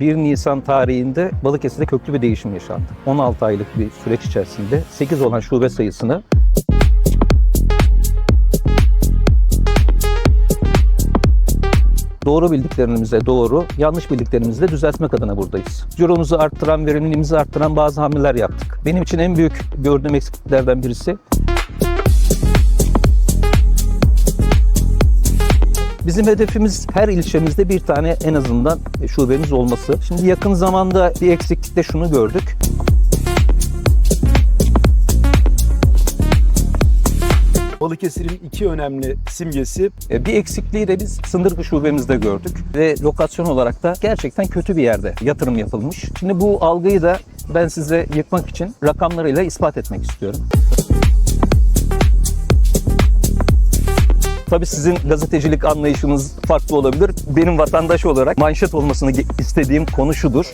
1 Nisan tarihinde Balıkesir'de köklü bir değişim yaşandı. 16 aylık bir süreç içerisinde 8 olan şube sayısını doğru bildiklerimize doğru, yanlış bildiklerimizi de düzeltmek adına buradayız. Ciromuzu arttıran, verimliliğimizi arttıran bazı hamleler yaptık. Benim için en büyük gördüğüm eksikliklerden birisi Bizim hedefimiz her ilçemizde bir tane en azından şubemiz olması. Şimdi yakın zamanda bir eksiklikte şunu gördük. Balıkesir'in iki önemli simgesi E, Bir eksikliği de biz Sındırgı şubemizde gördük ve lokasyon olarak da gerçekten kötü bir yerde yatırım yapılmış. Şimdi bu algıyı da ben size yıkmak için rakamlarıyla ispat etmek istiyorum. Tabii sizin gazetecilik anlayışınız farklı olabilir. Benim vatandaş olarak manşet olmasını istediğim konu şudur.